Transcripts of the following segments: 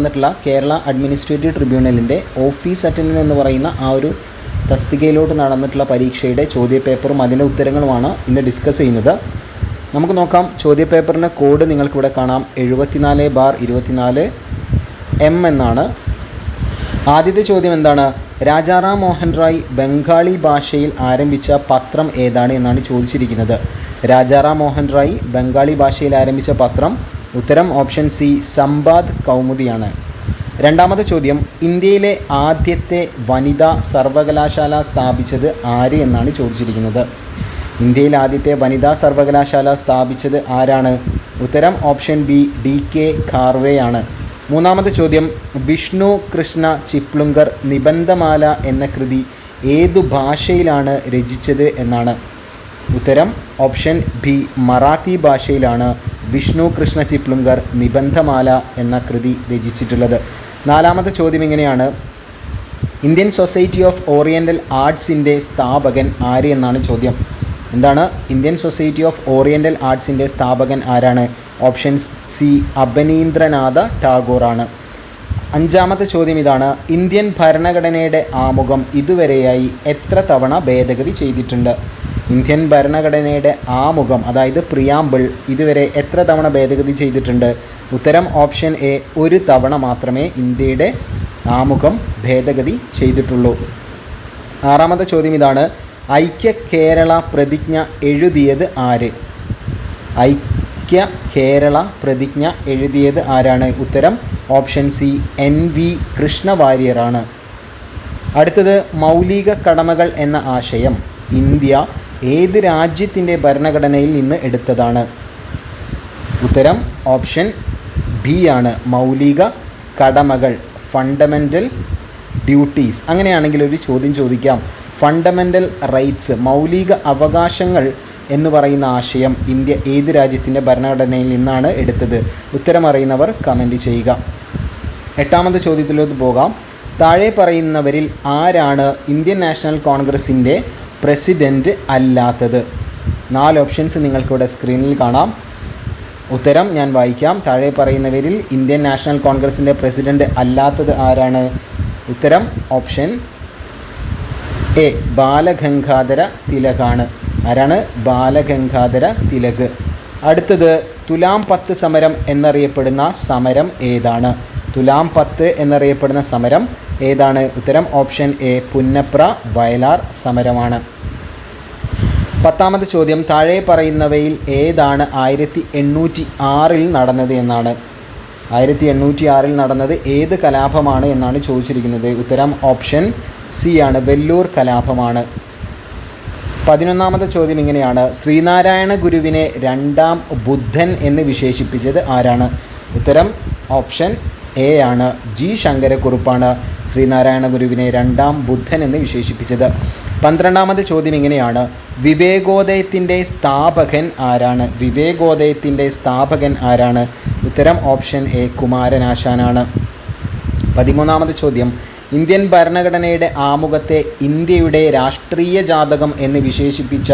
വന്നിട്ടുള്ള കേരള അഡ്മിനിസ്ട്രേറ്റീവ് ട്രിബ്യൂണലിന്റെ office attendant എന്ന് പറയുന്ന ആ ഒരു തസ്തികയിലോട്ട് നടന്നിട്ടുള്ള പരീക്ഷയുടെ ചോദ്യപേപ്പറും അതിന്റെ ഉത്തരങ്ങളുമാണ് ഇന്ന് ഡിസ്കസ് ചെയ്യുന്നത്. നമുക്ക് നോക്കാം. ചോദ്യപേപ്പറിന്റെ കോഡ് നിങ്ങൾക്കിവിടെ കാണാം. എഴുപത്തിനാല് ബാർ ഇരുപത്തിനാല് എം എന്നാണ്. ആദ്യത്തെ ചോദ്യം എന്താണ്? രാജാറാം മോഹൻ റായ് ബംഗാളി ഭാഷയിൽ ആരംഭിച്ച പത്രം ഏതാണ് എന്നാണ് ചോദിച്ചിരിക്കുന്നത്. രാജാറാം മോഹൻ റായ് ബംഗാളി ഭാഷയിൽ ആരംഭിച്ച പത്രം ഉത്തരം ഓപ്ഷൻ സി സമ്പാദ് കൗമുദിയാണ്. രണ്ടാമത്തെ ചോദ്യം ഇന്ത്യയിലെ ആദ്യത്തെ വനിതാ സർവകലാശാല സ്ഥാപിച്ചത് ആര് എന്നാണ് ചോദിച്ചിരിക്കുന്നത്. ഇന്ത്യയിൽ ആദ്യത്തെ വനിതാ സർവകലാശാല സ്ഥാപിച്ചത് ആരാണ്? ഉത്തരം option B D K Karve ആണ് മൂന്നാമത്തെ ചോദ്യം വിഷ്ണു കൃഷ്ണ ചിപ്ലുങ്കർ നിബന്ധമാല എന്ന കൃതി ഏതു ഭാഷയിലാണ് രചിച്ചത് എന്നാണ്. ഉത്തരം ഓപ്ഷൻ ബി മറാത്തി ഭാഷയിലാണ്. വിഷ്ണു കൃഷ്ണ ചിപ്ലുങ്കർ നിബന്ധമാല എന്ന കൃതി രചിച്ചിട്ടുള്ളത്. നാലാമത്തെ ചോദ്യം ഇങ്ങനെയാണ് ഇന്ത്യൻ സൊസൈറ്റി ഓഫ് ഓറിയന്റൽ ആർട്സിന്റെ സ്ഥാപകൻ ആര് എന്നാണ് ചോദ്യം. എന്താണ്? ഇന്ത്യൻ സൊസൈറ്റി ഓഫ് ഓറിയന്റൽ ആർട്സിന്റെ സ്ഥാപകൻ ആരാണ്? ഓപ്ഷൻ സി അബനീന്ദ്രനാഥ ടാഗോർ ആണ് അഞ്ചാമത്തെ ചോദ്യം ഇതാണ്. ഇന്ത്യൻ ഭരണഘടനയുടെ ആമുഖം ഇതുവരെയായി എത്ര തവണ ഭേദഗതി ചെയ്തിട്ടുണ്ട്? ഇന്ത്യൻ ഭരണഘടനയുടെ ആമുഖം അതായത് പ്രിയാമ്പിൾ ഇതുവരെ എത്ര തവണ ഭേദഗതി ചെയ്തിട്ടുണ്ട്? ഉത്തരം ഓപ്ഷൻ എ ഒരു തവണ മാത്രമേ ഇന്ത്യയുടെ ആമുഖം ഭേദഗതി ചെയ്തിട്ടുള്ളൂ. ആറാമത്തെ ചോദ്യം ഇതാണ്. ഐക്യ കേരള പ്രതിജ്ഞ എഴുതിയത് ആര്? ഐക്യ കേരള പ്രതിജ്ഞ എഴുതിയത് ആരാണ്? ഉത്തരം ഓപ്ഷൻ സി എൻ വി കൃഷ്ണവാര്യറാണ് അടുത്തത് മൗലിക കടമകൾ എന്ന ആശയം. ഇന്ത്യ ഏത് രാജ്യത്തിന്റെ ഭരണഘടനയിൽ നിന്ന് എടുത്തതാണ്? ഉത്തരം ഓപ്ഷൻ ബി ആണ്. മൗലിക കടമകൾ ഫണ്ടമെന്റൽ ഡ്യൂട്ടീസ്. അങ്ങനെയാണെങ്കിൽ ഒരു ചോദ്യം ചോദിക്കാം. ഫണ്ടമെന്റൽ റൈറ്റ്സ് മൗലിക അവകാശങ്ങൾ എന്ന് പറയുന്ന ആശയം ഇന്ത്യ ഏത് രാജ്യത്തിന്റെ ഭരണഘടനയിൽ നിന്നാണ് എടുത്തത്? ഉത്തരം അറിയുന്നവർ കമന്റ് ചെയ്യുക. എട്ടാമത്തെ ചോദ്യത്തിലോട്ട് പോകാം. താഴെ പറയുന്നവരിൽ ആരാണ് ഇന്ത്യൻ നാഷണൽ കോൺഗ്രസിന്റെ പ്രസിഡന്റ് അല്ലാത്തത്. നാല് ഓപ്ഷൻസ് നിങ്ങൾക്കിവിടെ സ്ക്രീനിൽ കാണാം. ഉത്തരം ഞാൻ വായിക്കാം. താഴെ പറയുന്നവരിൽ ഇന്ത്യൻ നാഷണൽ കോൺഗ്രസിന്റെ പ്രസിഡന്റ് അല്ലാത്തത് ആരാണ്? ഉത്തരം ഓപ്ഷൻ എ ബാലഗംഗാധര തിലകാണ്. ആരാണ്? ബാലഗംഗാധര തിലക്. അടുത്തത് തുലാം പത്ത് സമരം എന്നറിയപ്പെടുന്ന സമരം ഏതാണ്? തുലാം പത്ത് എന്നറിയപ്പെടുന്ന സമരം ഏതാണ്? ഉത്തരം ഓപ്ഷൻ എ പുന്നപ്ര വയലാർ സമരമാണ്. പത്താമത്തെ ചോദ്യം താഴെ പറയുന്നവയിൽ ഏതാണ് ആയിരത്തി എണ്ണൂറ്റി ആറിൽ നടന്നത് എന്നാണ്. ആയിരത്തി എണ്ണൂറ്റി ആറിൽ നടന്നത് ഏത് കലാപമാണ് എന്നാണ് ചോദിച്ചിരിക്കുന്നത്. ഉത്തരം ഓപ്ഷൻ സി ആണ് വെല്ലൂർ കലാപമാണ്. പതിനൊന്നാമത്തെ ചോദ്യം ഇങ്ങനെയാണ്. ശ്രീനാരായണ ഗുരുവിനെ രണ്ടാം ബുദ്ധൻ എന്ന് വിശേഷിപ്പിച്ചത് ആരാണ്? ഉത്തരം ഓപ്ഷൻ എ ആണ് ജി ശങ്കരക്കുറുപ്പാണ് ശ്രീനാരായണ ഗുരുവിനെ രണ്ടാം ബുദ്ധൻ എന്ന് വിശേഷിപ്പിച്ചത്. പന്ത്രണ്ടാമത്തെ ചോദ്യം ഇങ്ങനെയാണ്. വിവേകോദയത്തിന്റെ സ്ഥാപകൻ ആരാണ്? വിവേകോദയത്തിന്റെ സ്ഥാപകൻ ആരാണ്? ഉത്തരം ഓപ്ഷൻ എ കുമാരനാശാനാണ്. പതിമൂന്നാമത് ചോദ്യം. ഇന്ത്യൻ ഭരണഘടനയുടെ ആമുഖത്തെ ഇന്ത്യയുടെ രാഷ്ട്രീയ ജാതകം എന്ന് വിശേഷിപ്പിച്ച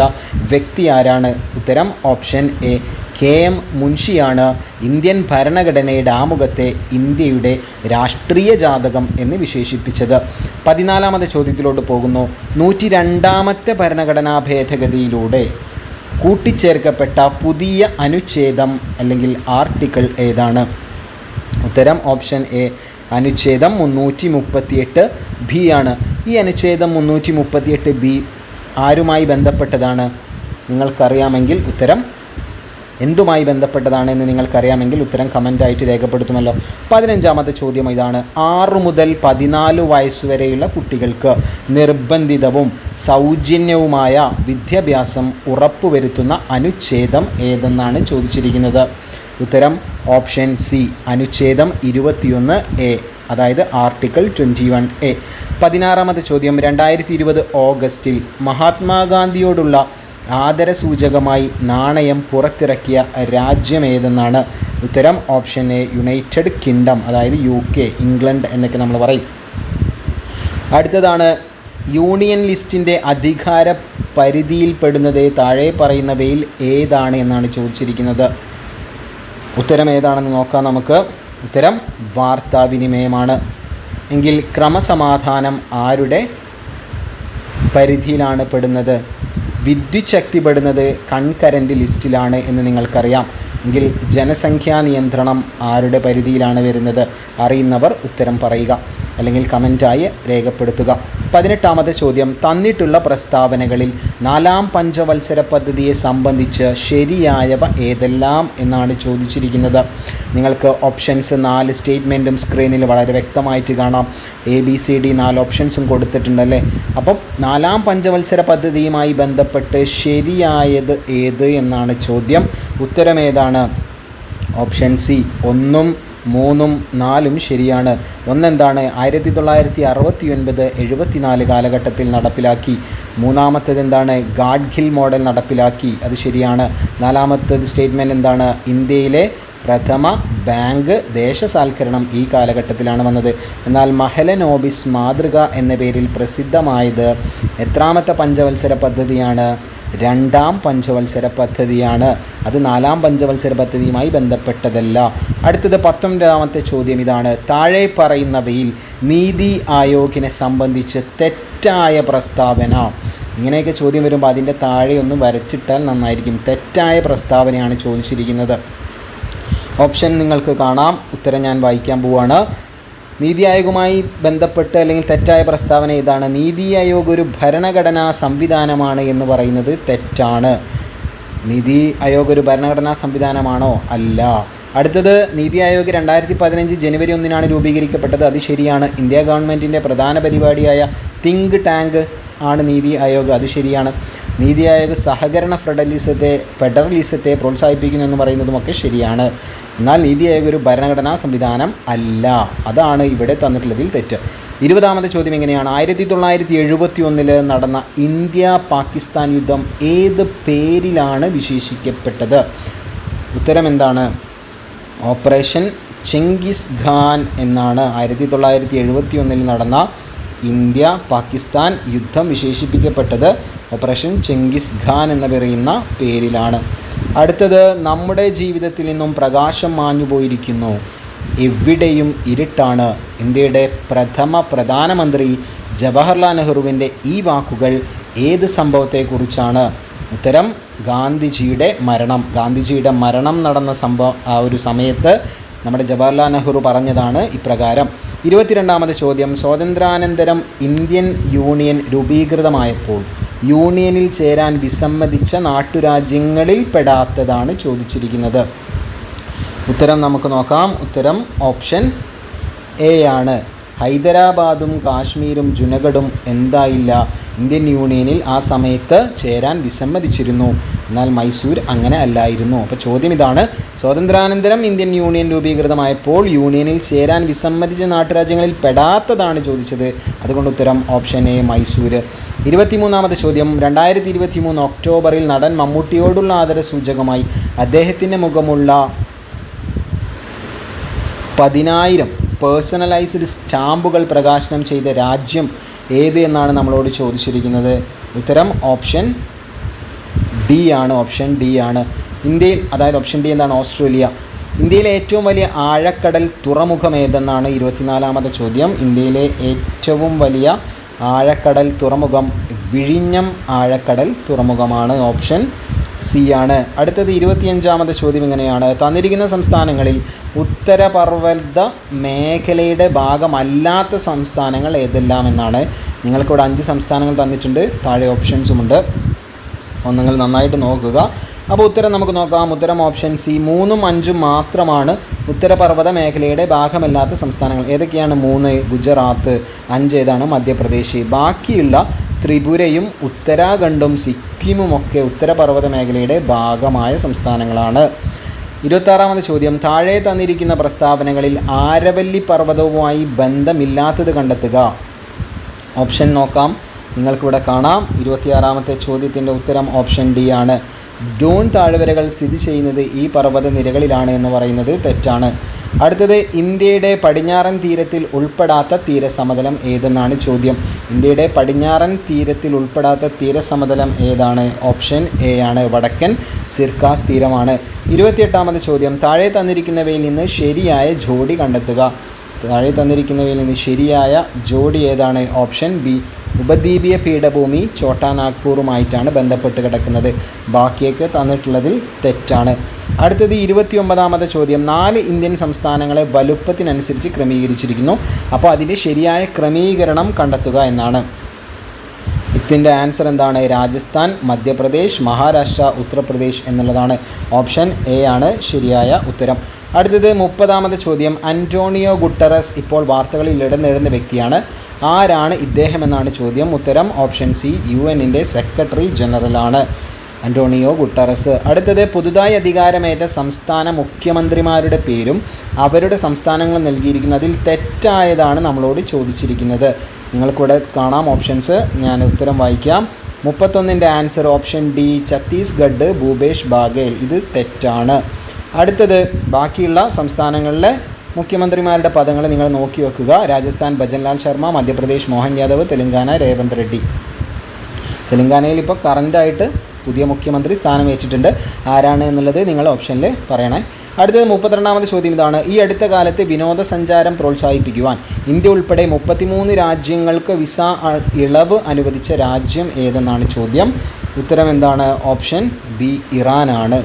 വ്യക്തി ആരാണ്? ഉത്തരം ഓപ്ഷൻ എ കെ എം മുൻഷിയാണ് ഇന്ത്യൻ ഭരണഘടനയുടെ ആമുഖത്തെ ഇന്ത്യയുടെ രാഷ്ട്രീയ ജാതകം എന്ന് വിശേഷിപ്പിച്ചത്. പതിനാലാമത്തെ ചോദ്യത്തിലോട്ട് പോകുന്നു. നൂറ്റി രണ്ടാമത്തെ ഭരണഘടനാ ഭേദഗതിയിലൂടെ കൂട്ടിച്ചേർക്കപ്പെട്ട പുതിയ അനുച്ഛേദം അല്ലെങ്കിൽ ആർട്ടിക്കിൾ ഏതാണ്? ഉത്തരം ഓപ്ഷൻ എ അനുച്ഛേദം മുന്നൂറ്റി മുപ്പത്തിയെട്ട് ബി ആണ്. ഈ അനുച്ഛേദം മുന്നൂറ്റി മുപ്പത്തിയെട്ട് ബി ആരുമായി ബന്ധപ്പെട്ടതാണ്? നിങ്ങൾക്കറിയാമെങ്കിൽ ഉത്തരം എന്തുമായി ബന്ധപ്പെട്ടതാണെന്ന് നിങ്ങൾക്കറിയാമെങ്കിൽ ഉത്തരം കമന്റായിട്ട് രേഖപ്പെടുത്തുമല്ലോ. പതിനഞ്ചാമത്തെ ചോദ്യം ഇതാണ്. ആറു മുതൽ പതിനാല് വയസ്സുവരെയുള്ള കുട്ടികൾക്ക് നിർബന്ധിതവും സൗജന്യവുമായ വിദ്യാഭ്യാസം ഉറപ്പുവരുത്തുന്ന അനുച്ഛേദം ഏതെന്നാണ് ചോദിച്ചിരിക്കുന്നത്? ഉത്തരം ഓപ്ഷൻ സി അനുച്ഛേദം ഇരുപത്തിയൊന്ന് എ അതായത് ആർട്ടിക്കിൾ ട്വന്റി വൺ എ. പതിനാറാമത്തെ ചോദ്യം രണ്ടായിരത്തി ഇരുപത് ഓഗസ്റ്റിൽ മഹാത്മാഗാന്ധിയോടുള്ള ആദരസൂചകമായി നാണയം പുറത്തിറക്കിയ രാജ്യമേതെന്നാണ് ഉത്തരം. ഓപ്ഷൻ എ യുണൈറ്റഡ് കിങ്ഡം അതായത് യു കെ ഇംഗ്ലണ്ട് എന്നൊക്കെ നമ്മൾ പറയും. അടുത്തതാണ് യൂണിയൻ ലിസ്റ്റിന്റെ അധികാര പരിധിയിൽപ്പെടുന്നത് താഴെ പറയുന്നവയിൽ ഏതാണ് എന്നാണ് ചോദിച്ചിരിക്കുന്നത്. ഉത്തരം ഏതാണെന്ന് നോക്കാം നമുക്ക്. ഉത്തരം വാർത്താവിനിമയമാണ്. എങ്കിൽ ക്രമസമാധാനം ആരുടെ പരിധിയിലാണ് പെടുന്നത്? വിദ്യുത് ശക്തി പെടുന്നത് കൺകറന്റ് ലിസ്റ്റിലാണ് എന്ന് നിങ്ങൾക്കറിയാം. എങ്കിൽ ജനസംഖ്യാ നിയന്ത്രണം ആരുടെ പരിധിയിലാണ് വരുന്നത്? അറിയുന്നവർ ഉത്തരം പറയുക. അല്ലെങ്കിൽ കമന്റായി രേഖപ്പെടുത്തുക. പതിനെട്ടാമത്തെ ചോദ്യം. തന്നിട്ടുള്ള പ്രസ്താവനകളിൽ നാലാം പഞ്ചവത്സര പദ്ധതിയെ സംബന്ധിച്ച് ശരിയായവ ഏതെല്ലാം എന്നാണ് ചോദിച്ചിരിക്കുന്നത്. നിങ്ങൾക്ക് ഓപ്ഷൻസ് നാല് സ്റ്റേറ്റ്മെന്റും സ്ക്രീനിൽ വളരെ വ്യക്തമായിട്ട് കാണാം. എ ബി സി ഡി നാല് ഓപ്ഷൻസും കൊടുത്തിട്ടുണ്ടല്ലേ അപ്പം നാലാം പഞ്ചവത്സര പദ്ധതിയുമായി ബന്ധപ്പെട്ട് ശരിയായത് ഏത് എന്നാണ് ചോദ്യം. ഉത്തരം ഏതാണ്? ഓപ്ഷൻ സി ഒന്നും മൂന്നും നാലും ശരിയാണ്. ഒന്നെന്താണ് ആയിരത്തി തൊള്ളായിരത്തി അറുപത്തി ഒൻപത് എഴുപത്തിനാല് കാലഘട്ടത്തിൽ നടപ്പിലാക്കി. മൂന്നാമത്തേത് എന്താണ് ഗാഡ്ഗിൽ മോഡൽ നടപ്പിലാക്കി. അത് ശരിയാണ്. നാലാമത്തേത് സ്റ്റേറ്റ്മെന്റ് എന്താണ്? ഇന്ത്യയിലെ പ്രഥമ ബാങ്ക് ദേശസാൽക്കരണം ഈ കാലഘട്ടത്തിലാണ് വന്നത്. എന്നാൽ മഹലനോബിസ് മാതൃക എന്ന പേരിൽ പ്രസിദ്ധമായത് എത്രാമത്തെ പഞ്ചവത്സര പദ്ധതിയാണ്? രണ്ടാം പഞ്ചവത്സര പദ്ധതിയാണ്. അത് നാലാം പഞ്ചവത്സര പദ്ധതിയുമായി ബന്ധപ്പെട്ടതല്ല. അടുത്തത് പത്തൊൻപതാമത്തെ ചോദ്യം ഇതാണ്. താഴെ പറയുന്നവയിൽ നീതി ആയോഗിനെ സംബന്ധിച്ച് തെറ്റായ പ്രസ്താവന. ഇങ്ങനെയൊക്കെ ചോദ്യം വരുമ്പോൾ അതിന്റെ താഴെ ഒന്ന് വരച്ചിട്ടാൽ നന്നായിരിക്കും. തെറ്റായ പ്രസ്താവനയാണ് ചോദിച്ചിരിക്കുന്നത്. ഓപ്ഷൻ നിങ്ങൾക്ക് കാണാം. ഉത്തരം ഞാൻ വായിക്കാൻ പോവുകയാണ് നീതി ആയോഗുമായി ബന്ധപ്പെട്ട് അല്ലെങ്കിൽ തെറ്റായ പ്രസ്താവന ഇതാണ്. നീതി ആയോഗ് ഒരു ഭരണഘടനാ സംവിധാനമാണ് എന്ന് പറയുന്നത് തെറ്റാണ്. നീതി ആയോഗ് ഒരു ഭരണഘടനാ സംവിധാനമാണോ? അല്ല. അടുത്തത് നീതി ആയോഗ് രണ്ടായിരത്തി പതിനഞ്ച് ജനുവരി ഒന്നിനാണ് രൂപീകരിക്കപ്പെട്ടത്. അത് ശരിയാണ്. ഇന്ത്യ ഗവൺമെന്റിന്റെ പ്രധാന പരിപാടിയായ തിങ്ക് ടാങ്ക് ആണ് നീതി ആയോഗ്. അത് ശരിയാണ്. നീതി ആയോഗ് സഹകരണ ഫെഡറലിസത്തെ ഫെഡറലിസത്തെ പ്രോത്സാഹിപ്പിക്കുന്നു എന്ന് പറയുന്നതുമൊക്കെ ശരിയാണ്. എന്നാൽ നീതി ആയോഗ് ഒരു ഭരണഘടനാ സംവിധാനം അല്ല. അതാണ് ഇവിടെ തന്നിട്ടുള്ളതിൽ തെറ്റ്. ഇരുപതാമത്തെ ചോദ്യം എങ്ങനെയാണ് ആയിരത്തി തൊള്ളായിരത്തി എഴുപത്തി ഒന്നിൽ നടന്ന ഇന്ത്യ പാകിസ്ഥാൻ യുദ്ധം ഏത് പേരിലാണ് വിശേഷിക്കപ്പെട്ടത്? ഉത്തരം എന്താണ്? ഓപ്പറേഷൻ ചെങ്കിസ് ഖാൻ എന്നാണ്. ആയിരത്തി തൊള്ളായിരത്തി എഴുപത്തി ഒന്നിൽ നടന്ന ഇന്ത്യ പാകിസ്ഥാൻ യുദ്ധം വിശേഷിപ്പിക്കപ്പെട്ടത് ഓപ്പറേഷൻ ചെങ്കിസ് ഖാൻ എന്ന് പറയുന്ന പേരിലാണ്. അടുത്തത് നമ്മുടെ ജീവിതത്തിൽ നിന്നും പ്രകാശം മാഞ്ഞു പോയിരിക്കുന്നു. എവിടെയും ഇരുട്ടാണ്. ഇന്ത്യയുടെ പ്രഥമ പ്രധാനമന്ത്രി ജവഹർലാൽ നെഹ്റുവിന്റെ ഈ വാക്കുകൾ ഏത് സംഭവത്തെക്കുറിച്ചാണ്? ഉത്തരം ഗാന്ധിജിയുടെ മരണം. ഗാന്ധിജിയുടെ മരണം നടന്ന സംഭവം ആ ഒരു സമയത്ത് നമ്മുടെ ജവഹർലാൽ നെഹ്റു പറഞ്ഞതാണ് ഇപ്രകാരം. ഇരുപത്തിരണ്ടാമത് ചോദ്യം. സ്വാതന്ത്ര്യാനന്തരം ഇന്ത്യൻ യൂണിയൻ രൂപീകൃതമായപ്പോൾ യൂണിയനിൽ ചേരാൻ വിസമ്മതിച്ച നാട്ടുരാജ്യങ്ങളിൽ പെടാത്തതാണ് ചോദിച്ചിരിക്കുന്നത്. ഉത്തരം നമുക്ക് നോക്കാം. ഉത്തരം ഓപ്ഷൻ എ ആണ്. ഹൈദരാബാദും കാശ്മീരും ജുനഗഡും എന്തായില്ല. ഇന്ത്യൻ യൂണിയനിൽ ആ സമയത്ത് ചേരാൻ വിസമ്മതിച്ചിരുന്നു. എന്നാൽ മൈസൂർ അങ്ങനെ അല്ലായിരുന്നു. അപ്പോൾ ചോദ്യം ഇതാണ് സ്വാതന്ത്ര്യാനന്തരം ഇന്ത്യൻ യൂണിയൻ രൂപീകൃതമായപ്പോൾ യൂണിയനിൽ ചേരാൻ വിസമ്മതിച്ച നാട്ടുരാജ്യങ്ങളിൽ പെടാത്തതാണ് ചോദിച്ചത്. അതുകൊണ്ട് ഉത്തരം ഓപ്ഷൻ എ മൈസൂർ ഇരുപത്തിമൂന്നാമത്തെ ചോദ്യം. രണ്ടായിരത്തി ഇരുപത്തി മൂന്ന് ഒക്ടോബറിൽ നടൻ മമ്മൂട്ടിയോടുള്ള ആദര സൂചകമായി അദ്ദേഹത്തിന്റെ മുഖമുള്ള പതിനായിരം പേഴ്സണലൈസ്ഡ് സ്റ്റാമ്പുകൾ പ്രകാശനം ചെയ്ത രാജ്യം ഏത് എന്നാണ് നമ്മളോട് ചോദിച്ചിരിക്കുന്നത്? ഉത്തരം ഓപ്ഷൻ ഡി ആണ് ഓപ്ഷൻ ഡി ആണ്. ഇന്ത്യയിൽ അതായത് ഓപ്ഷൻ ഡി എന്താണ്? ഓസ്ട്രേലിയ. ഇന്ത്യയിലെ ഏറ്റവും വലിയ ആഴക്കടൽ തുറമുഖം ഏതെന്നാണ് ഇരുപത്തിനാലാമത്തെ ചോദ്യം. ഇന്ത്യയിലെ ഏറ്റവും വലിയ ആഴക്കടൽ തുറമുഖം വിഴിഞ്ഞം ആഴക്കടൽ തുറമുഖമാണ് ഓപ്ഷൻ സി ആണ്. അടുത്തത് ഇരുപത്തിയഞ്ചാമത്തെ ചോദ്യം ഇങ്ങനെയാണ്. തന്നിരിക്കുന്ന സംസ്ഥാനങ്ങളിൽ ഉത്തരപർവത മേഖലയുടെ ഭാഗമല്ലാത്ത സംസ്ഥാനങ്ങൾ ഏതെല്ലാം എന്നാണ് നിങ്ങൾക്കിവിടെ അഞ്ച് സംസ്ഥാനങ്ങൾ തന്നിട്ടുണ്ട്. താഴെ ഓപ്ഷൻസുമുണ്ട് ഒന്ന് നിങ്ങൾ നന്നായിട്ട് നോക്കുക. അപ്പോൾ ഉത്തരം നമുക്ക് നോക്കാം. ഉത്തരം ഓപ്ഷൻ സി മൂന്നും അഞ്ചും മാത്രമാണ് ഉത്തരപർവത മേഖലയുടെ ഭാഗമല്ലാത്ത സംസ്ഥാനങ്ങൾ. ഏതൊക്കെയാണ്? മൂന്ന് ഗുജറാത്ത്. അഞ്ച് ഏതാണ്? മധ്യപ്രദേശ്. ബാക്കിയുള്ള ത്രിപുരയും ഉത്തരാഖണ്ഡും സിക്കിമുമൊക്കെ ഉത്തരപർവത മേഖലയുടെ ഭാഗമായ സംസ്ഥാനങ്ങളാണ്. ഇരുപത്താറാമത് ചോദ്യം. താഴെ തന്നിരിക്കുന്ന പ്രസ്താവനകളിൽ ആരവല്ലി പർവതവുമായി ബന്ധമില്ലാത്തത് കണ്ടെത്തുക. ഓപ്ഷൻ നോക്കാം. നിങ്ങൾക്കിവിടെ കാണാം. ഇരുപത്തിയാറാമത്തെ ചോദ്യത്തിന്റെ ഉത്തരം ഓപ്ഷൻ ഡി ആണ്. ഡൂൺ താഴ്വരകൾ സ്ഥിതി ചെയ്യുന്നത് ഈ പർവത നിരകളിലാണ് എന്ന് പറയുന്നത് തെറ്റാണ്. അടുത്തത് ഇന്ത്യയുടെ പടിഞ്ഞാറൻ തീരത്തിൽ ഉൾപ്പെടാത്ത തീരസമതലം ഏതെന്നാണ് ചോദ്യം. ഇന്ത്യയുടെ പടിഞ്ഞാറൻ തീരത്തിൽ ഉൾപ്പെടാത്ത തീരസമതലം ഏതാണ്? ഓപ്ഷൻ എ ആണ് വടക്കൻ സിർക്കാസ് തീരമാണ്. ഇരുപത്തിയെട്ടാമത് ചോദ്യം താഴെ തന്നിരിക്കുന്നവയിൽ നിന്ന് ശരിയായ ജോഡി കണ്ടെത്തുക. താഴെ തന്നിരിക്കുന്നവയിൽ നിന്ന് ശരിയായ ജോഡി ഏതാണ്? ഓപ്ഷൻ ബി ഉപദ്വീപീയ പീഠഭൂമി ചോട്ടാ നാഗ്പൂറുമായിട്ടാണ് ബന്ധപ്പെട്ട് കിടക്കുന്നത്. ബാക്കിയൊക്കെ തന്നിട്ടുള്ളതിൽ തെറ്റാണ്. അടുത്തത് ഇരുപത്തിയൊമ്പതാമത്തെ ചോദ്യം. നാല് ഇന്ത്യൻ സംസ്ഥാനങ്ങളെ വലുപ്പത്തിനനുസരിച്ച് ക്രമീകരിച്ചിരിക്കുന്നു. അപ്പോൾ അതിന്റെ ശരിയായ ക്രമീകരണം കണ്ടെത്തുക എന്നാണ്. ഇതിന്റെ ആൻസർ എന്താണ്? രാജസ്ഥാൻ മധ്യപ്രദേശ് മഹാരാഷ്ട്ര ഉത്തർപ്രദേശ് എന്നുള്ളതാണ് ഓപ്ഷൻ എ ആണ് ശരിയായ ഉത്തരം. അടുത്തത് മുപ്പതാമത് ചോദ്യം. അന്റോണിയോ ഗുട്ടറസ് ഇപ്പോൾ വാർത്തകളിൽ ഇടം വ്യക്തിയാണ്. ആരാണ് ഇദ്ദേഹം എന്നാണ് ചോദ്യം. ഉത്തരം ഓപ്ഷൻ സി യു എന്നിന്റെ സെക്രട്ടറി ജനറലാണ് അന്റോണിയോ ഗുട്ടറസ്. അടുത്തത് പുതുതായി അധികാരമേറ്റ സംസ്ഥാന മുഖ്യമന്ത്രിമാരുടെ പേരും അവരുടെ സംസ്ഥാനങ്ങൾ നൽകിയിരിക്കുന്നതിൽ തെറ്റായതാണ് നമ്മളോട് ചോദിച്ചിരിക്കുന്നത്. നിങ്ങൾക്കിവിടെ കാണാം ഓപ്ഷൻസ്. ഞാൻ ഉത്തരം വായിക്കാം. മുപ്പത്തൊന്നിന്റെ answer option D Chhattisgarh Bhupesh Baghel. ഇത് തെറ്റാണ്. അടുത്തത് ബാക്കിയുള്ള സംസ്ഥാനങ്ങളിലെ മുഖ്യമന്ത്രിമാരുടെ പദങ്ങൾ നിങ്ങൾ നോക്കി വെക്കുക. രാജസ്ഥാൻ ഭജൻലാൽ ശർമ്മ മധ്യപ്രദേശ് മോഹൻ യാദവ് തെലങ്കാന രേവന്ത് റെഡ്ഡി. തെലങ്കാനയിൽ ഇപ്പോൾ കറന്റായിട്ട് പുതിയ മുഖ്യമന്ത്രി സ്ഥാനമേറ്റിട്ടുണ്ട് ആരാണ് എന്നുള്ളത് നിങ്ങൾ ഓപ്ഷനിൽ പറയണേ. അടുത്തത് മുപ്പത്തിരണ്ടാമത് ചോദ്യം ഇതാണ്. ഈ അടുത്ത കാലത്ത് വിനോദസഞ്ചാരം പ്രോത്സാഹിപ്പിക്കുവാൻ ഇന്ത്യ ഉൾപ്പെടെ മുപ്പത്തിമൂന്ന് രാജ്യങ്ങൾക്ക് വിസ ഇളവ് അനുവദിച്ച രാജ്യം ഏതെന്നാണ് ചോദ്യം? ഉത്തരം എന്താണ്? ഓപ്ഷൻ ബി ഇറാനാണ്.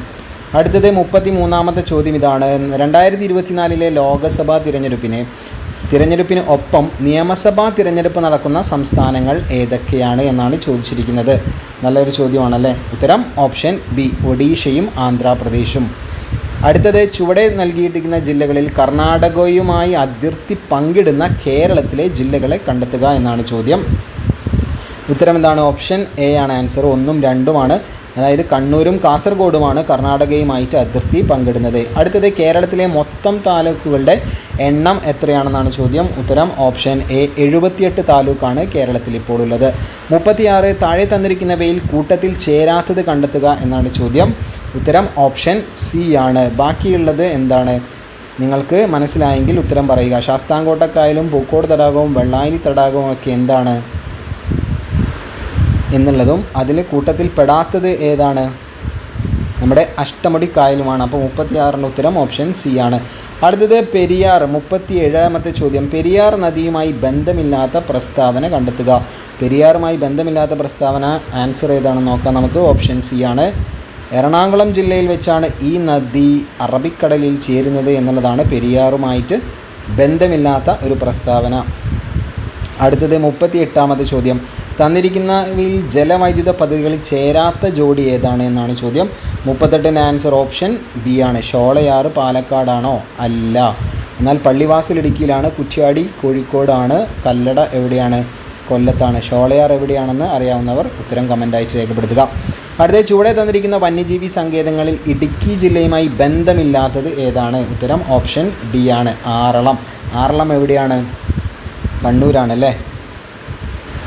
അടുത്തത് മുപ്പത്തി മൂന്നാമത്തെ ചോദ്യം ഇതാണ്. രണ്ടായിരത്തി ഇരുപത്തിനാലിലെ ലോകസഭാ തിരഞ്ഞെടുപ്പിനെ തിരഞ്ഞെടുപ്പിന് ഒപ്പം നിയമസഭാ തിരഞ്ഞെടുപ്പ് നടക്കുന്ന സംസ്ഥാനങ്ങൾ ഏതൊക്കെയാണ് എന്നാണ് ചോദിച്ചിരിക്കുന്നത്. നല്ലൊരു ചോദ്യമാണല്ലേ? ഉത്തരം ഓപ്ഷൻ ബി ഒഡീഷയും ആന്ധ്രാപ്രദേശും. അടുത്തത് ചുവടെ നൽകിയിരിക്കുന്ന ജില്ലകളിൽ കർണാടകയുമായി അതിർത്തി പങ്കിടുന്ന കേരളത്തിലെ ജില്ലകളെ കണ്ടെത്തുക എന്നാണ് ചോദ്യം. ഉത്തരം എന്താണ് ഓപ്ഷൻ എ ആണ് ആൻസർ. ഒന്നും രണ്ടുമാണ്. അതായത് കണ്ണൂരും കാസർഗോഡുമാണ് കർണാടകയുമായിട്ട് അതിർത്തി പങ്കിടുന്നത്. അടുത്തത് കേരളത്തിലെ മൊത്തം താലൂക്കുകളുടെ എണ്ണം എത്രയാണെന്നാണ് ചോദ്യം. ഉത്തരം ഓപ്ഷൻ എ എഴുപത്തിയെട്ട് താലൂക്കാണ് കേരളത്തിൽ ഇപ്പോൾ ഉള്ളത്. മുപ്പത്തിയാറ് താഴെ തന്നിരിക്കുന്നവയിൽ കൂട്ടത്തിൽ ചേരാത്തത് കണ്ടെത്തുക എന്നാണ് ചോദ്യം. ഉത്തരം ഓപ്ഷൻ സി ആണ്. ബാക്കിയുള്ളത് എന്താണ്? നിങ്ങൾക്ക് മനസ്സിലായെങ്കിൽ ഉത്തരം പറയുക. ശാസ്താംകോട്ടക്കായലും പൂക്കോട് തടാകവും വെള്ളായനി തടാകവും ഒക്കെ എന്താണ്? എന്നുള്ളതും അതിൽ കൂട്ടത്തിൽ പെടാത്തത് ഏതാണ്? നമ്മുടെ അഷ്ടമുടി കായലുമാണ്. അപ്പോൾ മുപ്പത്തിയാറിന്റെ ഉത്തരം ഓപ്ഷൻ സി ആണ്. അടുത്തത് പെരിയാർ മുപ്പത്തി ഏഴാമത്തെ ചോദ്യം. പെരിയാർ നദിയുമായി ബന്ധമില്ലാത്ത പ്രസ്താവന കണ്ടെത്തുക. പെരിയാറുമായി ബന്ധമില്ലാത്ത പ്രസ്താവന ആൻസർ ഏതാണെന്ന് നോക്കാം. നമുക്ക് ഓപ്ഷൻ സി ആണ്. എറണാകുളം ജില്ലയിൽ വെച്ചാണ് ഈ നദി അറബിക്കടലിൽ ചേരുന്നത് എന്നുള്ളതാണ് പെരിയാറുമായിട്ട് ബന്ധമില്ലാത്ത ഒരു പ്രസ്താവന. അടുത്തത് മുപ്പത്തി എട്ടാമത്തെ ചോദ്യം. തന്നിരിക്കുന്നവയിൽ ജലവൈദ്യുത പദ്ധതികളിൽ ചേരാത്ത ജോഡി ഏതാണ് എന്നാണ് ചോദ്യം. മുപ്പത്തെട്ടിന്റെ ആൻസർ ഓപ്ഷൻ ബി ആണ്. ഷോളയാറ് പാലക്കാടാണോ? അല്ല. എന്നാൽ പള്ളിവാസൽ ഇടുക്കിയിലാണ്. കുറ്റ്യാടി കോഴിക്കോടാണ്. കല്ലട എവിടെയാണ്? കൊല്ലത്താണ്. ഷോളയാർ എവിടെയാണെന്ന് അറിയാവുന്നവർ ഉത്തരം കമന്റ് അയച്ച് രേഖപ്പെടുത്തുക. അടുത്ത ചുവടെ തന്നിരിക്കുന്ന വന്യജീവി സങ്കേതങ്ങളിൽ ഇടുക്കി ജില്ലയുമായി ബന്ധമില്ലാത്തത് ഏതാണ്? ഉത്തരം ഓപ്ഷൻ ഡി ആണ്. ആറളം. ആറളം എവിടെയാണ്? കണ്ണൂരാണല്ലേ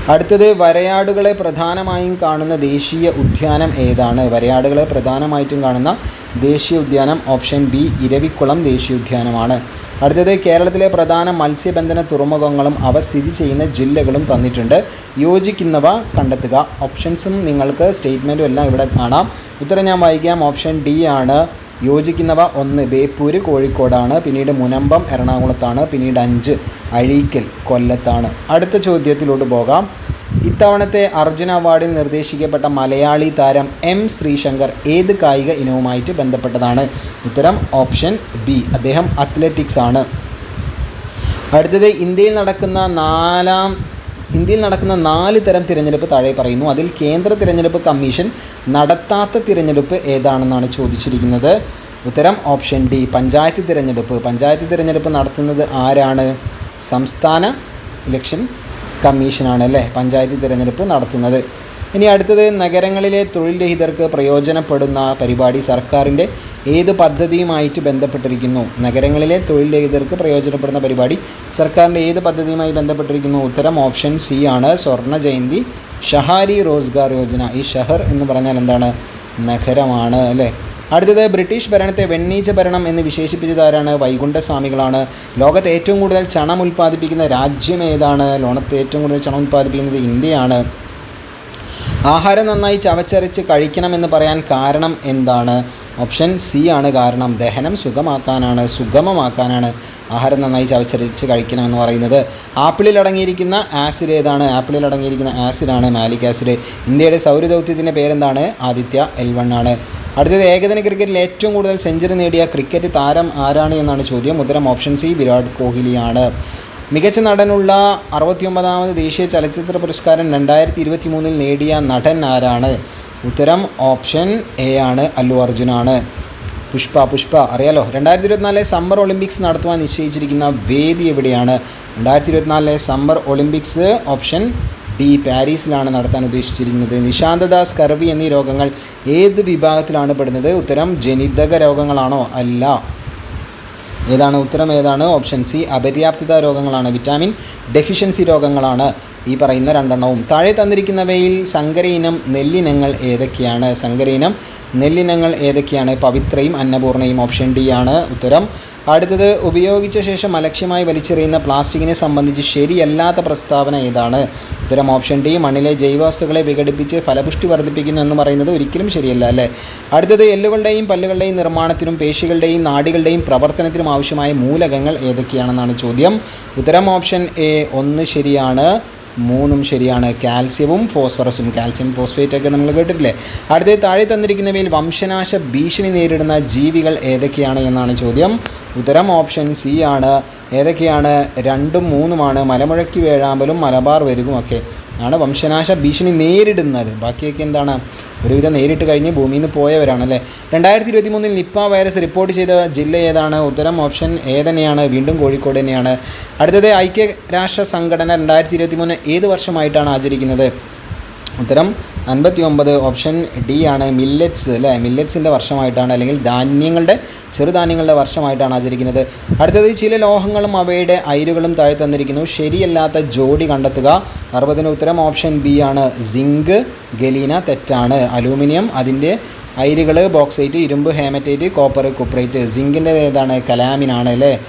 അടുത്തത് വരയാടുകളെ പ്രധാനമായും കാണുന്ന ദേശീയ ഉദ്യാനം ഏതാണ്? വരയാടുകളെ പ്രധാനമായിട്ടും കാണുന്ന ദേശീയ ഉദ്യാനം ഓപ്ഷൻ ബി ഇരവിക്കുളം ദേശീയ ഉദ്യാനമാണ്. അടുത്തത് കേരളത്തിലെ പ്രധാന മത്സ്യബന്ധന തുറമുഖങ്ങളും അവ സ്ഥിതി ചെയ്യുന്ന ജില്ലകളും തന്നിട്ടുണ്ട്. യോജിക്കുന്നവ കണ്ടെത്തുക. ഓപ്ഷൻസും നിങ്ങൾക്ക് സ്റ്റേറ്റ്മെന്റും എല്ലാം ഇവിടെ കാണാം. ഉത്തരം ഞാൻ വായിക്കാം. ഓപ്ഷൻ ഡി ആണ്. യോജിക്കുന്നവ ഒന്ന് ബേപ്പൂര് കോഴിക്കോടാണ്. പിന്നീട് മുനമ്പം എറണാകുളത്താണ്. പിന്നീട് അഞ്ച് അഴീക്കൽ കൊല്ലത്താണ്. അടുത്ത ചോദ്യത്തിലോട്ട് പോകാം. ഇത്തവണത്തെ അർജുന അവാർഡിൽ നിർദ്ദേശിക്കപ്പെട്ട മലയാളി താരം എം ശ്രീശങ്കർ ഏത് കായിക ഇനവുമായിട്ട് ബന്ധപ്പെട്ടതാണ്? ഉത്തരം ഓപ്ഷൻ ബി അദ്ദേഹം അത്ലറ്റിക്സ് ആണ്. അടുത്തത് ഇന്ത്യയിൽ നടക്കുന്ന നാലാം ഇന്ത്യയിൽ നടക്കുന്ന നാല് തരം തിരഞ്ഞെടുപ്പ് താഴെ പറയുന്നു. അതിൽ കേന്ദ്ര തിരഞ്ഞെടുപ്പ് കമ്മീഷൻ നടത്താത്ത തിരഞ്ഞെടുപ്പ് ഏതാണെന്നാണ് ചോദിച്ചിരിക്കുന്നത്. ഉത്തരം ഓപ്ഷൻ ഡി പഞ്ചായത്ത് തിരഞ്ഞെടുപ്പ്. പഞ്ചായത്ത് തിരഞ്ഞെടുപ്പ് നടത്തുന്നത് ആരാണ്? സംസ്ഥാന ഇലക്ഷൻ കമ്മീഷനാണ് അല്ലേ? പഞ്ചായത്ത് തിരഞ്ഞെടുപ്പ് നടത്തുന്നത്. ഇനി അടുത്തത് നഗരങ്ങളിലെ തൊഴിൽ രഹിതർക്ക് പ്രയോജനപ്പെടുന്ന പരിപാടി സർക്കാരിന്റെ ഏത് പദ്ധതിയുമായിട്ട് ബന്ധപ്പെട്ടിരിക്കുന്നു? നഗരങ്ങളിലെ തൊഴിൽ രഹിതർക്ക് പ്രയോജനപ്പെടുന്ന പരിപാടി സർക്കാരിന്റെ ഏത് പദ്ധതിയുമായി ബന്ധപ്പെട്ടിരിക്കുന്നു? ഉത്തരം ഓപ്ഷൻ സി ആണ്. സ്വർണ ജയന്തി ഷഹാരി റോസ്ഗാർ യോജന. ഈ ഷഹർ എന്ന് പറഞ്ഞാൽ എന്താണ്? നഗരമാണ് അല്ലേ? അടുത്തത് ബ്രിട്ടീഷ് ഭരണത്തെ വെണ്ണീച്ച ഭരണം എന്ന് വിശേഷിപ്പിച്ചത് ആരാണ്? വൈകുണ്ഠസ്വാമികളാണ്. ലോകത്ത് ഏറ്റവും കൂടുതൽ ചണം ഉൽപ്പാദിപ്പിക്കുന്ന രാജ്യം ഏതാണ്? ലോകത്ത് ഏറ്റവും കൂടുതൽ ചണം ഉൽപ്പാദിപ്പിക്കുന്നത് ഇന്ത്യയാണ്. ആഹാരം നന്നായി ചവച്ചരച്ച് കഴിക്കണമെന്ന് പറയാൻ കാരണം എന്താണ്? ഓപ്ഷൻ സി ആണ് കാരണം. ദഹനം സുഖമാക്കാനാണ് സുഗമമാക്കാനാണ് ആഹാരം നന്നായി ചവച്ചരച്ച് കഴിക്കണമെന്ന് പറയുന്നത്. ആപ്പിളിൽ അടങ്ങിയിരിക്കുന്ന ആസിഡ് ഏതാണ്? ആപ്പിളിൽ അടങ്ങിയിരിക്കുന്ന ആസിഡാണ് മാലിക് ആസിഡ്. ഇന്ത്യയുടെ സൗരദൗത്യത്തിന്റെ പേരെന്താണ്? ആദിത്യ എൽ വൺ ആണ്. അടുത്തത് ഏകദിന ക്രിക്കറ്റിൽ ഏറ്റവും കൂടുതൽ സെഞ്ചുറി നേടിയ ക്രിക്കറ്റ് താരം ആരാണ് എന്നാണ് ചോദ്യം. ഉത്തരം ഓപ്ഷൻ സി വിരാട് കോഹ്ലിയാണ്. മികച്ച നടനുള്ള അറുപത്തിയൊമ്പതാമത് ദേശീയ ചലച്ചിത്ര പുരസ്കാരം രണ്ടായിരത്തി ഇരുപത്തി മൂന്നിൽ നേടിയ നടൻ ആരാണ്? ഉത്തരം ഓപ്ഷൻ എ ആണ് അല്ലു അർജുനാണ് പുഷ്പ പുഷ്പ അറിയാലോ? രണ്ടായിരത്തി ഇരുപത്തിനാലിലെ സമ്മർ ഒളിമ്പിക്സ് നടത്തുവാൻ നിശ്ചയിച്ചിരിക്കുന്ന വേദി എവിടെയാണ്? രണ്ടായിരത്തി ഇരുപത്തിനാലിലെ സമ്മർ ഒളിമ്പിക്സ് ഓപ്ഷൻ ഡി പാരീസിലാണ് നടത്താൻ ഉദ്ദേശിച്ചിരിക്കുന്നത് നിശാന്തദാസ് കർവി എന്നീ രോഗങ്ങൾ ഏത് വിഭാഗത്തിലാണ് പെടുന്നത്? ഉത്തരം ജനിതക രോഗങ്ങളാണോ? അല്ല. ഏതാണ് ഉത്തരം ഏതാണ് ഓപ്ഷൻ സി അപര്യാപ്തത രോഗങ്ങളാണ് വിറ്റാമിൻ ഡെഫിഷ്യൻസി രോഗങ്ങളാണ് ഈ പറയുന്ന രണ്ടെണ്ണവും. താഴെ തന്നിരിക്കുന്നവയിൽ സങ്കര ഇനം നെല്ലിനങ്ങൾ ഏതൊക്കെയാണ്? സങ്കര ഇനം നെല്ലിനങ്ങൾ ഏതൊക്കെയാണ്? പവിത്രയും അന്നപൂർണയും ഓപ്ഷൻ ഡി ആണ് ഉത്തരം. അടുത്തത് ഉപയോഗിച്ച ശേഷം അലക്ഷ്യമായി വലിച്ചെറിയുന്ന പ്ലാസ്റ്റിക്കിനെ സംബന്ധിച്ച് ശരിയല്ലാത്ത പ്രസ്താവന ഏതാണ്? ഉത്തരം ഓപ്ഷൻ ഡി മണ്ണിലെ ജൈവവസ്തുക്കളെ വിഘടിപ്പിച്ച് ഫലപുഷ്ടി വർദ്ധിപ്പിക്കുന്നു എന്ന് പറയുന്നത് ഒരിക്കലും ശരിയല്ല അല്ലേ? അടുത്തത് എല്ലുകളുടെയും പല്ലുകളുടെയും നിർമ്മാണത്തിനും പേശികളുടെയും നാഡികളുടെയും പ്രവർത്തനത്തിനും ആവശ്യമായ മൂലകങ്ങൾ ഏതൊക്കെയാണെന്നാണ് ചോദ്യം. ഉത്തരം ഓപ്ഷൻ എ ഒന്ന് ശരിയാണ്. മൂന്നും ശരിയാണ്. കാൽസ്യവും ഫോസ്ഫറസും. കാൽസ്യം ഫോസ്ഫേറ്റ് ഒക്കെ നമ്മൾ കേട്ടിട്ടില്ലേ? അടുത്തത് താഴെ തന്നിരിക്കുന്നവയിൽ വംശനാശ ഭീഷണി നേരിടുന്ന ജീവികൾ ഏതൊക്കെയാണ് എന്നാണ് ചോദ്യം. ഉത്തരം ഓപ്ഷൻ സി ആണ്. ഏതൊക്കെയാണ്? രണ്ടും മൂന്നുമാണ്. മലമുഴക്കി വേഴാമ്പലും മലബാർ വരുകും ഒക്കെ ആണ് വംശനാശ ഭീഷണി നേരിടുന്നത്. ബാക്കിയൊക്കെ എന്താണ്? ഒരുവിധം നേരിട്ട് കഴിഞ്ഞ് ഭൂമിയിൽ നിന്ന് പോയവരാണ് അല്ലേ രണ്ടായിരത്തി ഇരുപത്തി മൂന്നിൽ നിപ്പ വൈറസ് റിപ്പോർട്ട് ചെയ്ത ജില്ല ഏതാണ്? ഉത്തരം ഓപ്ഷൻ എ തന്നെയാണ്. വീണ്ടും കോഴിക്കോട് തന്നെയാണ്. അടുത്തത് ഐക്യരാഷ്ട്ര സംഘടന രണ്ടായിരത്തി ഇരുപത്തി മൂന്ന് ഏത് വർഷമായിട്ടാണ് ആചരിക്കുന്നത്? ഉത്തരം അൻപത്തി ഒമ്പത് ഓപ്ഷൻ ഡി ആണ് മില്ലറ്റ്സ് അല്ലേ? മില്ലറ്റ്സിന്റെ വർഷമായിട്ടാണ് അല്ലെങ്കിൽ ധാന്യങ്ങളുടെ ചെറുധാന്യങ്ങളുടെ വർഷമായിട്ടാണ് ആചരിക്കുന്നത്. അടുത്തത് ചില ലോഹങ്ങളും അവയുടെ അയിരുകളും താഴെ തന്നിരിക്കുന്നു. ശരിയല്ലാത്ത ജോഡി കണ്ടെത്തുക. അറുപതിന് ഉത്തരം ഓപ്ഷൻ ബി ആണ്. സിങ്ക് ഗലീന തെറ്റാണ്. അലൂമിനിയം അതിന്റെ അയിരുകൾ ബോക്സൈറ്റ് ഇരുമ്പ് ഹേമറ്റേറ്റ് കോപ്പർ കുപ്രൈറ്റ്. സിങ്കിന്റെ ഏതാണ്? കലാമിനാണ് അല്ലേ?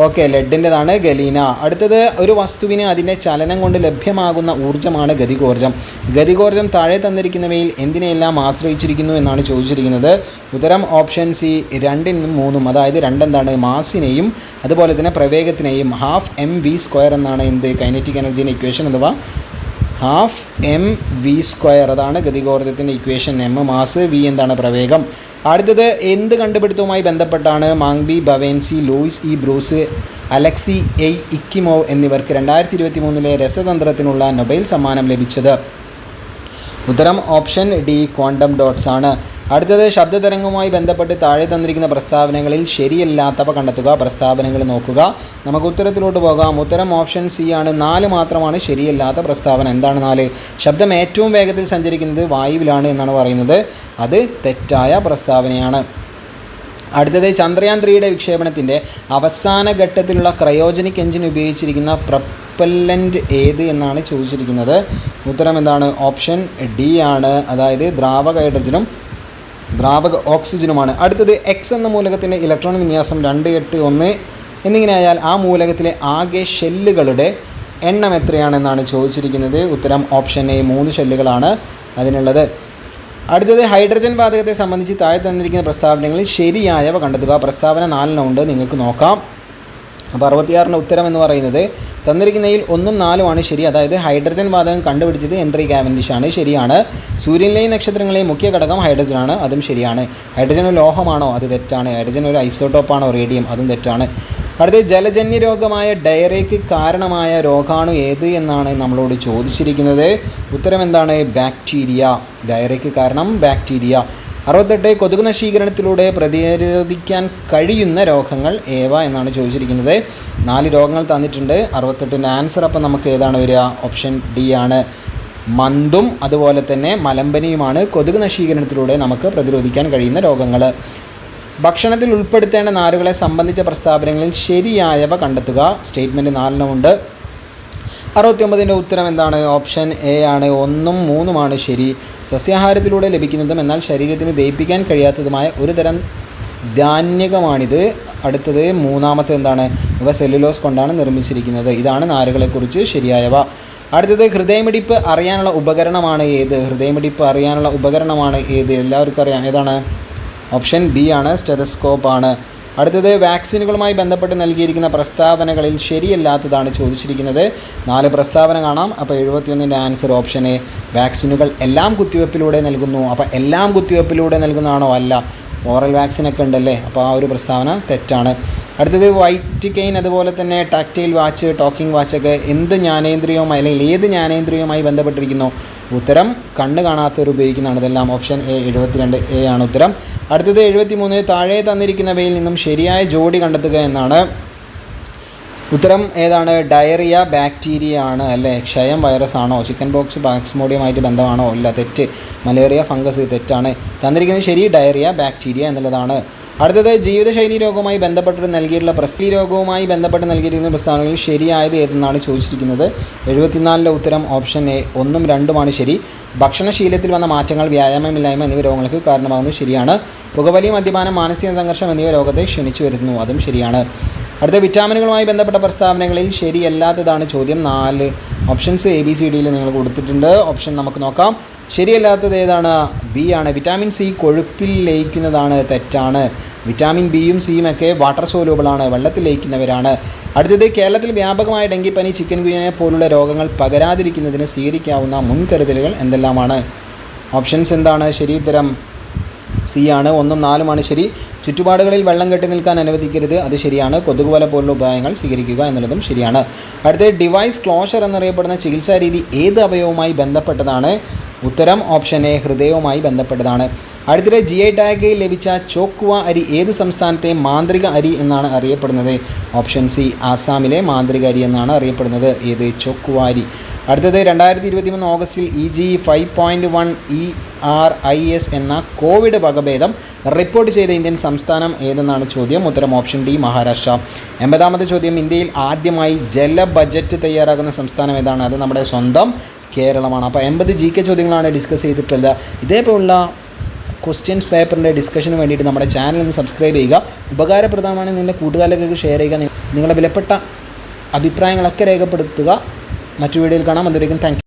ഓക്കെ ലെഡിന്റെതാണ് ഗലീന. അടുത്തത് ഒരു വസ്തുവിന് അതിന്റെ ചലനം കൊണ്ട് ലഭ്യമാകുന്ന ഊർജമാണ് ഗതികോർജം. ഗതികോർജം താഴെ തന്നിരിക്കുന്നവയിൽ എന്തിനെയെല്ലാം ആശ്രയിച്ചിരിക്കുന്നു എന്നാണ് ചോദിച്ചിരിക്കുന്നത്. ഉത്തരം ഓപ്ഷൻ സി രണ്ടിനും മൂന്നും അതായത് രണ്ടെന്താണ് മാസിനെയും അതുപോലെ തന്നെ പ്രവേഗത്തിനെയും ഹാഫ് എം വി സ്ക്വയർ എന്നാണ് എന്ത് കൈനറ്റിക് എനർജീന്റെ ഇക്വേഷൻ അഥവാ ഹാഫ് എം വി സ്ക്വയർ അതാണ് ഗതികോർജത്തിന്റെ ഇക്വേഷൻ എം മാസ് വി എന്താണ് പ്രവേഗം? അടുത്തത് എന്ത് കണ്ടുപിടുത്തവുമായി ബന്ധപ്പെട്ടാണ് Moungi Bawendi Louis E Brus Alexei I Ekimov എന്നിവർക്ക് രണ്ടായിരത്തി ഇരുപത്തി മൂന്നിലെ രസതന്ത്രത്തിനുള്ള നൊബൈൽ സമ്മാനം ലഭിച്ചത്. ഉത്തരം ഓപ്ഷൻ ഡി ക്വാണ്ടം ഡോട്ട്സ് ആണ്. അടുത്തത് ശബ്ദതരംഗവുമായി ബന്ധപ്പെട്ട് താഴെ തന്നിരിക്കുന്ന പ്രസ്താവനകളിൽ ശരിയല്ലാത്തവ കണ്ടെത്തുക പ്രസ്താവനകൾ നോക്കുക. നമുക്ക് ഉത്തരത്തിലോട്ട് പോകാം. ഉത്തരം ഓപ്ഷൻ സി ആണ്. നാല് മാത്രമാണ് ശരിയല്ലാത്ത പ്രസ്താവന. എന്താണ് നാല്? ശബ്ദം ഏറ്റവും വേഗത്തിൽ സഞ്ചരിക്കുന്നത് വായുവിലാണ് എന്നാണ് പറയുന്നത്. അത് തെറ്റായ പ്രസ്താവനയാണ്. അടുത്തത് ചന്ദ്രയാൻ ത്രീയുടെ വിക്ഷേപണത്തിന്റെ അവസാന ഘട്ടത്തിലുള്ള ക്രയോജനിക് എഞ്ചിൻ ഉപയോഗിച്ചിരിക്കുന്ന പ്രപ്പല്ലന്റ് ഏത് എന്നാണ് ചോദിച്ചിരിക്കുന്നത്. ഉത്തരം എന്താണ്? ഓപ്ഷൻ ഡി ആണ്. അതായത് ദ്രാവക ഹൈഡ്രജനും ദ്രാവക ഓക്സിജനുമാണ്. അടുത്തത് എക്സ് എന്ന മൂലകത്തിന്റെ ഇലക്ട്രോൺ വിന്യാസം രണ്ട് എട്ട് ഒന്ന്. എന്നിങ്ങനെയായാൽ ആ മൂലകത്തിലെ ആകെ ഷെല്ലുകളുടെ എണ്ണം എത്രയാണെന്നാണ് ചോദിച്ചിരിക്കുന്നത്. ഉത്തരം ഓപ്ഷൻ എ മൂന്ന് ഷെല്ലുകളാണ് അതിനുള്ളത്. അടുത്തത് ഹൈഡ്രജൻ വാതകത്തെ സംബന്ധിച്ച് താഴെ തന്നിരിക്കുന്ന പ്രസ്താവനകളിൽ ശരിയായവ കണ്ടെത്തുക. പ്രസ്താവന നാലെണ്ണം ഉണ്ട് നിങ്ങൾക്ക് നോക്കാം. അപ്പോൾ അറുപത്തിയാറിന്റെ ഉത്തരം എന്ന് പറയുന്നത് തന്നിരിക്കുന്നതിൽ ഒന്നും നാലുമാണ് ശരി. അതായത് ഹൈഡ്രജൻ വാതകം കണ്ടുപിടിച്ചത് എൻട്രി കാവൻഡിഷ് ആണ് ശരിയാണ്. സൂര്യനിലെയും നക്ഷത്രങ്ങളെയും മുഖ്യ ഘടകം ഹൈഡ്രജനാണ്. അതും ശരിയാണ്. ഹൈഡ്രജൻ ഒരു ലോഹമാണോ? അത് തെറ്റാണ്. ഹൈഡ്രജൻ ഒരു ഐസോട്ടോപ്പാണോ റേഡിയം. അതും തെറ്റാണ്. അടുത്ത ജലജന്യ രോഗമായ ഡയറിയയ്ക്ക് കാരണമായ രോഗാണു ഏത് എന്നാണ് നമ്മളോട് ചോദിച്ചിരിക്കുന്നത്. ഉത്തരം എന്താണ്? ബാക്ടീരിയ. ഡയറിയയ്ക്ക് കാരണം ബാക്ടീരിയ. അറുപത്തെട്ട് കൊതുക് നശീകരണത്തിലൂടെ പ്രതിരോധിക്കാൻ കഴിയുന്ന രോഗങ്ങൾ ഏവ എന്നാണ് ചോദിച്ചിരിക്കുന്നത്. നാല് രോഗങ്ങൾ തന്നിട്ടുണ്ട്. അറുപത്തെട്ടിന്റെ ആൻസർ അപ്പം നമുക്ക് ഏതാണ് വരിക? ഓപ്ഷൻ ഡി ആണ്. മന്തും അതുപോലെ തന്നെ മലമ്പനിയുമാണ്. കൊതുക് നശീകരണത്തിലൂടെ നമുക്ക് പ്രതിരോധിക്കാൻ കഴിയുന്ന രോഗങ്ങൾ. ഭക്ഷണത്തിൽ ഉൾപ്പെടുത്തേണ്ട നാരുകളെ സംബന്ധിച്ച പ്രസ്താവനകളിൽ ശരിയായവ കണ്ടെത്തുക. സ്റ്റേറ്റ്മെന്റ് നാലെണ്ണമുണ്ട് അറുപത്തിയൊമ്പതിന്റെ ഉത്തരം എന്താണ്? ഓപ്ഷൻ എ ആണ്. ഒന്നും മൂന്നുമാണ് ശരി. സസ്യാഹാരത്തിലൂടെ ലഭിക്കുന്നതും എന്നാൽ ശരീരത്തിന് ദഹിപ്പിക്കാൻ കഴിയാത്തതുമായ ഒരു തരം ധാന്യകമാണിത്. അടുത്തത് മൂന്നാമത്തെ എന്താണ്? ഇവ സെല്ലുലോസ് കൊണ്ടാണ് നിർമ്മിച്ചിരിക്കുന്നത്. ഇതാണ് നാരുകളെക്കുറിച്ച് ശരിയായവ. അടുത്തത് ഹൃദയമിടിപ്പ് അറിയാനുള്ള ഉപകരണമാണ് ഏത്? ഹൃദയമിടിപ്പ് അറിയാനുള്ള ഉപകരണമാണ് ഏത്? എല്ലാവർക്കും അറിയാം. ഏതാണ്? ഓപ്ഷൻ ബി ആണ് സ്റ്റെതസ്കോപ്പ് ആണ്. അടുത്തത് വാക്സിനുകളുമായി ബന്ധപ്പെട്ട് നൽകിയിരിക്കുന്ന പ്രസ്താവനകളിൽ ശരിയല്ലാത്തതാണ് ചോദിച്ചിരിക്കുന്നത്. നാല് പ്രസ്താവന കാണാം. അപ്പോൾ എഴുപത്തിയൊന്നിന്റെ ആൻസർ ഓപ്ഷൻ എ വാക്സിനുകൾ എല്ലാം കുത്തിവെപ്പിലൂടെ നൽകുന്നു. അപ്പോൾ എല്ലാം കുത്തിവെപ്പിലൂടെ നൽകുന്നതാണോ? അല്ല. ഓറൽ വാക്സിനൊക്കെ ഉണ്ടല്ലേ? അപ്പോൾ ആ ഒരു പ്രസ്താവന തെറ്റാണ്. അടുത്തത് വൈറ്റ് കെയിൻ അതുപോലെ തന്നെ ടാക്റ്റൈൽ വാച്ച് ടോക്കിംഗ് വാച്ചൊക്കെ എന്ത് ജ്ഞാനേന്ദ്രിയവുമായി അല്ലെങ്കിൽ ഏത് ജ്ഞാനേന്ദ്രിയവുമായി ബന്ധപ്പെട്ടിരിക്കുന്നു? ഉത്തരം കണ്ണ് കാണാത്തവർ ഉപയോഗിക്കുന്നതാണ്. ഇതെല്ലാം ഓപ്ഷൻ എ എഴുപത്തിരണ്ട് എ ആണ് ഉത്തരം. അടുത്തത് എഴുപത്തി മൂന്ന് താഴെ തന്നിരിക്കുന്നവയിൽ നിന്നും ശരിയായ ജോഡി കണ്ടെത്തുക എന്നാണ് ഉത്തരം ഏതാണ്? ഡയറിയ ബാക്ടീരിയ ആണ് അല്ലേ? ക്ഷയം വൈറസ് ആണോ ചിക്കൻ ബോക്സ് ബാക്സ്മോഡിയമായിട്ട് ബന്ധമാണോ? അല്ല തെറ്റ്. മലേറിയ ഫംഗസ് തെറ്റാണ്. തന്നിരിക്കുന്നത് ശരി ഡയറിയ ബാക്ടീരിയ എന്നുള്ളതാണ്. അടുത്തത് ജീവിതശൈലി രോഗവുമായി ബന്ധപ്പെട്ട് നൽകിയിട്ടുള്ള പ്രസ്തി രോഗവുമായി ബന്ധപ്പെട്ട് നൽകിയിരിക്കുന്ന പ്രസ്താവനകളിൽ ശരിയായത് ഏതെന്നാണ് ചോദിച്ചിരിക്കുന്നത്. എഴുപത്തിനാലിന്റെ ഉത്തരം ഓപ്ഷൻ എ ഒന്നും രണ്ടുമാണ് ശരി. ഭക്ഷണശീലത്തിൽ വന്ന മാറ്റങ്ങൾ വ്യായാമമില്ലായ്മ എന്നിവ രോഗങ്ങൾക്ക് കാരണമാകുന്നത് ശരിയാണ്. പുകവലി മദ്യപാനം മാനസിക സംഘർഷം എന്നിവ രോഗത്തെ ക്ഷണിച്ചു വരുന്നു അതും ശരിയാണ്. അടുത്ത വിറ്റാമിനുകളുമായി ബന്ധപ്പെട്ട പ്രസ്താവനകളിൽ ശരിയല്ലാത്തതാണ് ചോദ്യം നാല്. ഓപ്ഷൻസ് എ ബി സി ഡിയിൽ നിങ്ങൾ കൊടുത്തിട്ടുണ്ട്. ഓപ്ഷൻ നമുക്ക് നോക്കാം. ശരിയല്ലാത്തത് ഏതാണ്? ബി ആണ്. വിറ്റാമിൻ സി കൊഴുപ്പിൽ ലയിക്കുന്നതാണ് തെറ്റാണ്. വിറ്റാമിൻ ബിയും സിയും ഒക്കെ വാട്ടർ സോലൂബിളാണ് വെള്ളത്തിൽ ലയിക്കുന്നവരാണ്. അടുത്തത് കേരളത്തിൽ വ്യാപകമായ ഡെങ്കിപ്പനി ചിക്കൻ ഗുനിയ പോലുള്ള രോഗങ്ങൾ പകരാതിരിക്കുന്നതിന് സ്വീകരിക്കാവുന്ന മുൻകരുതലുകൾ എന്തെല്ലാമാണ്? ഓപ്ഷൻസ് എന്താണ്? ശരി ഉത്തരം സി ആണ്. ഒന്നും നാലുമാണ് ശരി. ചുറ്റുപാടുകളിൽ വെള്ളം കെട്ടി നിൽക്കാൻ അനുവദിക്കരുത്. അത് ശരിയാണ്. കൊതുകുവല പോലുള്ള ഉപായങ്ങൾ സ്വീകരിക്കുക എന്നുള്ളതും ശരിയാണ്. അടുത്തത് ഡിവൈസ് ക്ലോഷർ എന്നറിയപ്പെടുന്ന ചികിത്സാ രീതി ഏത് അവയവുമായി ബന്ധപ്പെട്ടതാണ്? ഉത്തരം ഓപ്ഷൻ എ ഹൃദയവുമായി ബന്ധപ്പെട്ടതാണ്. അടുത്തിടെ ജി ഐ ടാഗ് ലഭിച്ച ചോക്കുവ അരി ഏത് സംസ്ഥാനത്തെ മാന്ത്രിക അരി എന്നാണ് അറിയപ്പെടുന്നത്? ഓപ്ഷൻ സി ആസാമിലെ മാന്ത്രിക അരി എന്നാണ് അറിയപ്പെടുന്നത്. ഏത് ചോക്കുവ അരി? അടുത്തത് രണ്ടായിരത്തി ഇരുപത്തി മൂന്ന് ഓഗസ്റ്റിൽ E G five point one E R I S എന്ന കോവിഡ് വകഭേദം റിപ്പോർട്ട് ചെയ്ത ഇന്ത്യൻ സംസ്ഥാനം ഏതെന്നാണ് ചോദ്യം? ഉത്തരം ഓപ്ഷൻ ഡി മഹാരാഷ്ട്ര. എൺപതാമത്തെ ചോദ്യം ഇന്ത്യയിൽ ആദ്യമായി ജല ബജറ്റ് തയ്യാറാക്കുന്ന സംസ്ഥാനം ഏതാണ്? അത് നമ്മുടെ സ്വന്തം കേരളമാണ്. അപ്പോൾ എൺപത് ജി കെ ചോദ്യങ്ങളാണ് ഡിസ്കസ് ചെയ്തിട്ടുള്ളത്. ഇതേപോലുള്ള ക്വസ്റ്റ്യൻസ് പേപ്പറിന്റെ ഡിസ്കഷന് വേണ്ടിയിട്ട് നമ്മുടെ ചാനൽ ഒന്ന് സബ്സ്ക്രൈബ് ചെയ്യുക. ഉപകാരപ്രദമാണ് നിങ്ങളുടെ കൂട്ടുകാരിലേക്ക് ഷെയർ ചെയ്യുക. നിങ്ങളുടെ വിലപ്പെട്ട അഭിപ്രായങ്ങളൊക്കെ രേഖപ്പെടുത്തുക. മറ്റു വീഡിയോയിൽ കാണാം. അതുവരേക്കും താങ്ക്